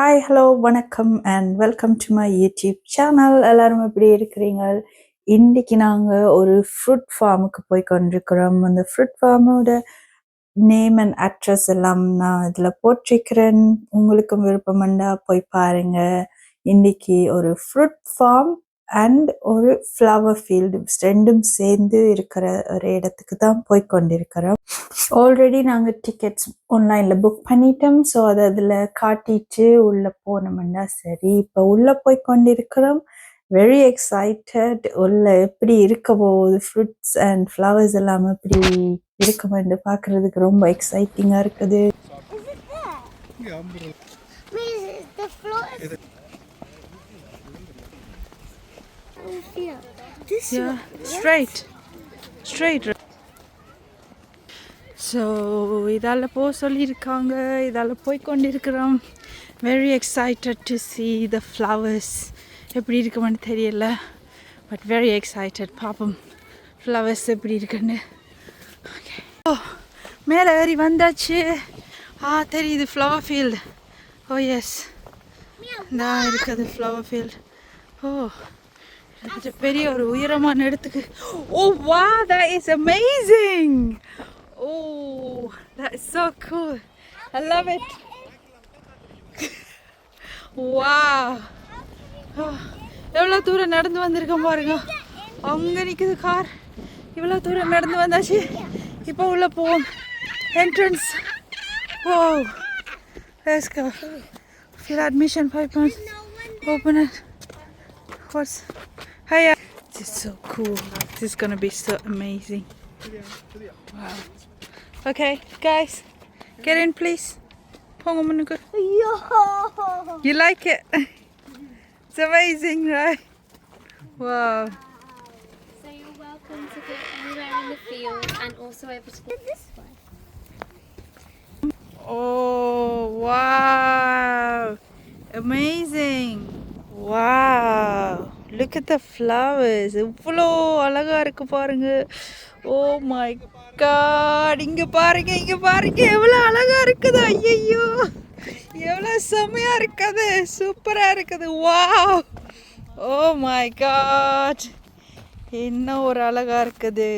Hi hello வணக்கம் and welcome to my YouTube channel எல்லாரும் எப்படி இருக்கிறீங்க? இன்னைக்கு நாங்கள் ஒரு ஃப்ரூட் ஃபார்முக்கு போய் கொண்டிருக்கிறோம். அந்த ஃப்ரூட் ஃபார்மோட நேம் அண்ட் அட்ரஸ் எல்லாம் நான் இதில் போட்டிருக்கிறேன். உங்களுக்கும் விருப்பமண்டா போய் பாருங்க. இன்னைக்கு ஒரு ஃப்ரூட் ஃபார்ம் அண்ட் ஒரு ஃப்ளவர் ஃபீல்டு ரெண்டும் சேர்ந்து இருக்கிற ஒரு இடத்துக்கு தான் போய் கொண்டிருக்கிறோம். ஆல்ரெடி நாங்கள் டிக்கெட்ஸ் ஆன்லைனில் புக் பண்ணிட்டோம். ஸோ அதை அதில் காட்டிட்டு உள்ளே போனோம்னா சரி இப்போ உள்ளே போய் கொண்டிருக்கிறோம். வெரி எக்ஸைட்டட் உள்ள எப்படி இருக்க போகுது? ஃப்ரூட்ஸ் அண்ட் ஃப்ளவர்ஸ் எல்லாம் எப்படி இருக்குமென்று பார்க்குறதுக்கு ரொம்ப எக்ஸைட்டிங்காக இருக்குது. Here. This Yeah, one. straight. Straight. So இதால் போக சொல்லியிருக்காங்க. இதால் போய் கொண்டிருக்கிறோம். Very excited to see the flowers எப்படி இருக்குமென்னு தெரியல. பட் வெரி எக்ஸைட்டட் பார்ப்போம் ஃப்ளவர்ஸ் எப்படி இருக்குன்னு. ஓகே ஓ மேலே ஏறி வந்தாச்சு. ஆ தெரியுது ஃப்ளவர் ஃபீல்டு ஓ எஸ் தான் இருக்குது ஃப்ளவர் ஃபீல்டு ஓ. இது பெரிய ஒரு உயரமான இடத்துக்கு ஓ வா that is amazing oh that is so cool I love it wow oh, எவ்வளோ தூரம் நடந்து வந்திருக்கோம் பாருங்க அங்கே நிற்குது கார் இவ்வளோ தூரம் நடந்து வந்தாச்சு இப்போ உள்ள போவோம் entrance oh let's go fill admission five pounds open it What's Hiya. This is so cool. This is gonna be so amazing. Wow. Okay, guys, get in, please. Pongo munuku. Yo! You like it? It's amazing, right? Wow. So you're welcome to go anywhere in the field and also over to this one. Oh, wow. Amazing. Wow. Look at the இவ்வளோ அழகா இருக்கு பாருங்க. ஓ my God இங்கே பாருங்க இங்கே பாருங்க. எவ்வளோ அழகா இருக்குது. ஐயையோ. எவ்வளோ செம்மையாக இருக்குது. சூப்பராக இருக்குது. வா ஓ மை காட் என்ன ஒரு அழகா இருக்குது.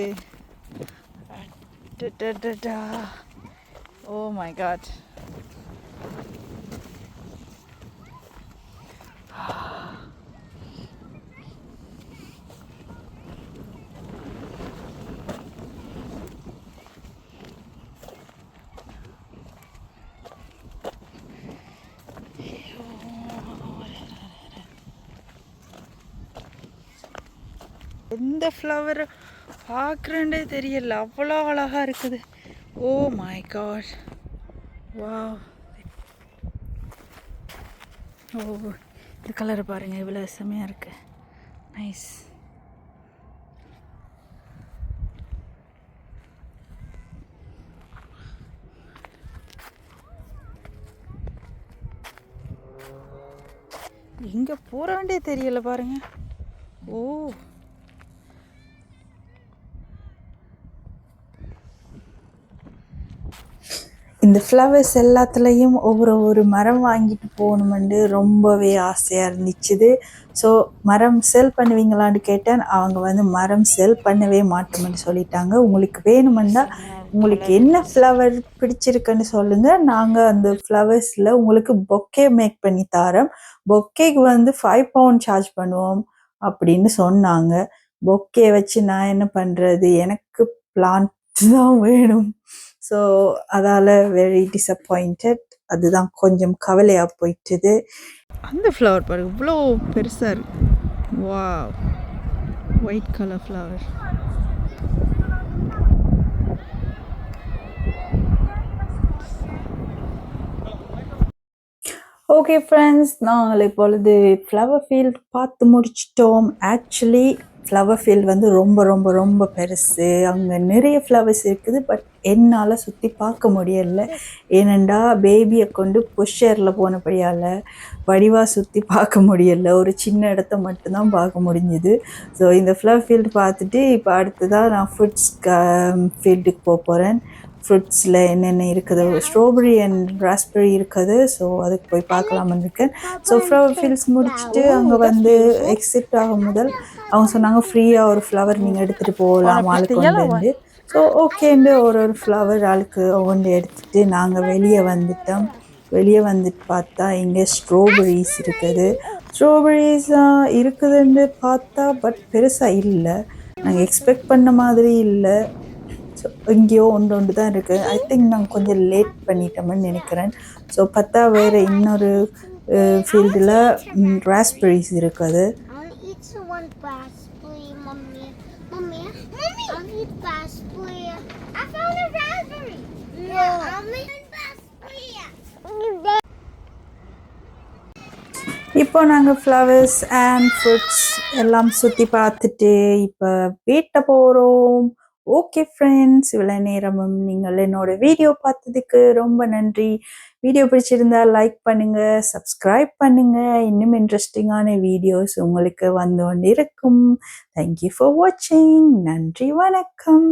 ஓ மை காட் எந்த ஃப்ளவர் பார்க்குறேன்டே தெரியல. அவ்வளோ அழகாக இருக்குது. ஓ மை காட் வா ஓ இந்த கலர் பாருங்க. இவ்வளோ செமையாக இருக்கு. நைஸ் எங்கே போகிறாண்டே தெரியல பாருங்க. ஓ. இந்த ஃப்ளவர்ஸ் எல்லாத்துலேயும் ஒவ்வொரு ஒரு மரம் வாங்கிட்டு போகணுமெண்டு ரொம்பவே ஆசையாக இருந்துச்சுது ஸோ மரம் செல் பண்ணுவீங்களான்னு கேட்டேன். அவங்க வந்து மரம் செல் பண்ணவே மாட்டோம்னு சொல்லிட்டாங்க. உங்களுக்கு வேணுமெண்டா உங்களுக்கு என்ன ஃப்ளவர் பிடிச்சிருக்குன்னு சொல்லுங்கள் நாங்கள் அந்த ஃப்ளவர்ஸில் உங்களுக்கு பொக்கே மேக் பண்ணி தரோம். பொக்கேக்கு வந்து ஃபைவ் பவுண்ட் சார்ஜ் பண்ணுவோம் அப்படின்னு சொன்னாங்க. பொக்கே வச்சு நான் என்ன பண்ணுறது எனக்கு பிளான்ட் தான் வேணும். ஸோ அதால் வெரி டிசப்பாயிண்டட் அதுதான் கொஞ்சம் கவலையாக போயிட்டுது. அந்த ஃப்ளவர் பாருங்க இவ்வளோ பெருசாக இருக்கு. வா white colour flower okay friends நாங்கள் இப்பொழுது ஃப்ளவர் ஃபீல்ட் பார்த்து முடிச்சிட்டோம். ஆக்சுவலி ஃப்ளவர் ஃபீல்ட் வந்து ரொம்ப ரொம்ப ரொம்ப பெருசு. அங்கே நிறைய ஃப்ளவர்ஸ் இருக்குது பட் என்னால் சுற்றி பார்க்க முடியல. ஏனெண்டா பேபியை கொண்டு புஷ்ஷரில் போனபடியால் வடிவாக சுற்றி பார்க்க முடியல. ஒரு சின்ன இடத்த மட்டும்தான் பார்க்க முடிஞ்சுது. ஸோ இந்த ஃப்ளவர் ஃபீல்டு பார்த்துட்டு இப்போ அடுத்ததாக நான் ஃபுட்ஸ் ஃபீல்டுக்கு போக போகிறேன் ஃப்ரூட்ஸில் என்னென்ன இருக்குது? ஸ்ட்ராபெரி அண்ட் ராஸ்பெரி இருக்குது. ஸோ அதுக்கு போய் பார்க்கலாம்னு இருக்கேன் ஸோ ஃப்ளவர் ஃபீல்ஸ் முடிச்சுட்டு அங்கே வந்து எக்ஸிட் ஆகும் முதல். அவங்க சொன்னாங்க ஃப்ரீயாக ஒரு ஃப்ளவர் நீங்கள் எடுத்துகிட்டு போகலாம் ஆளுக்கு வந்து ஸோ ஓகேண்டு ஒரு ஒரு ஃப்ளவர் ஆளுக்கு ஒவ்வொன்று எடுத்துகிட்டு நாங்கள் வெளியே வந்துட்டோம். வெளியே வந்துட்டு பார்த்தா இங்கே ஸ்ட்ராபெரிஸ் இருக்குது. ஸ்ட்ராபெரிஸ் இருக்குதுன்னு பார்த்தா பட் பெருசாக இல்லை. நாங்கள் எக்ஸ்பெக்ட் பண்ண மாதிரி இல்லை. ஸோ எங்கேயோ ஒன்று ஒன்று தான் இருக்குது ஐ திங்க் நாங்கள் கொஞ்சம் லேட் பண்ணிட்டோம்னு நினைக்கிறேன். ஸோ பார்த்தா வேறு இன்னொரு ஃபீல்டில் ராஸ்பெரிஸ் இருக்குது இப்போ நாங்கள் ஃப்ளவர்ஸ் அண்ட் ஃப்ரூட்ஸ் எல்லாம் சுற்றி பார்த்துட்டு இப்போ வீட்டை போகிறோம் ஓகே ஃப்ரெண்ட்ஸ் இவ்வளோ நேரமும் நீங்கள் என்னோட வீடியோ பார்த்ததுக்கு ரொம்ப நன்றி. வீடியோ பிடிச்சிருந்தா லைக் பண்ணுங்க சப்ஸ்கிரைப் பண்ணுங்க. இன்னும் இன்ட்ரெஸ்டிங்கான வீடியோஸ் உங்களுக்கு வந்து கொண்டு இருக்கும் தேங்க்யூ ஃபார் வாட்சிங் நன்றி வணக்கம்.